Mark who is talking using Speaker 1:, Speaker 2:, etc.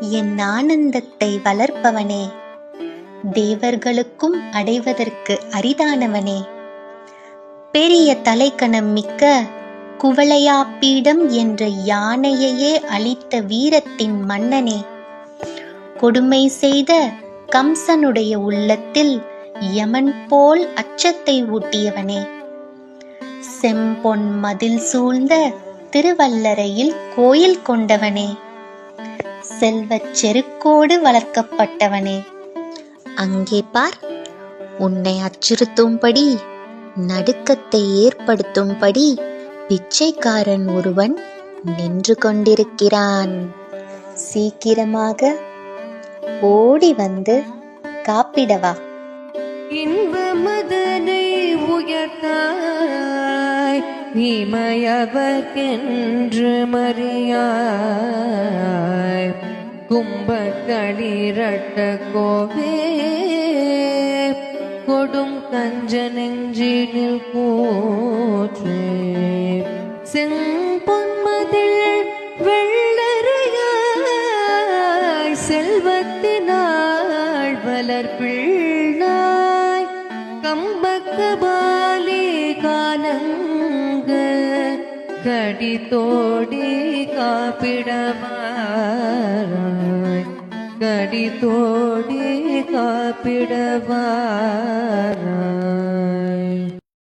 Speaker 1: என் ஆனந்தத்தை வளர்ப்பவனே. தேவர்களுக்கும் அடைவதற்கு அரிதானவனே. பெரிய தலைக்கணம் மிக்க குவளையாப்பீடம் என்ற யானையையே அளித்த வீரத்தின் மன்னனே. கொடுமை செய்த கம்சனுடைய உள்ளத்தில் யமன் போல் அச்சத்தை ஊட்டியவனே. செம்பொன் மதில் சூழ்ந்த திருவல்லறையில் கோயில் கொண்டவனே. செல்வச் செருக்கோடு வளர்க்கப்பட்டவனே. அங்கே பார் உன்னை அச்சுறுத்தும்படி நடுக்கத்தை ஏற்படுத்தும்படி பிச்சைக்காரன் ஒருவன் நின்று கொண்டிருக்கிறான். சீக்கிரமாக ஓடி வந்து காப்பிடவா
Speaker 2: இன்ப மதனை உயர்த்தாய் இமயவர்க்கென்று மறியாய். கும்பக்கடிரட்ட கோவே. கொடும் கஞ்ச நெஞ்சினில் போற்றே செம்பொன்மதில் வெள்ளரையாய் செல்வத்தினாள் வளர்ப்பிள்ளாய் கம்பக்கபாலே காலங்க கடிதோடி காப்பிடவாராய் கடி தோடி காப்பிடவாரா?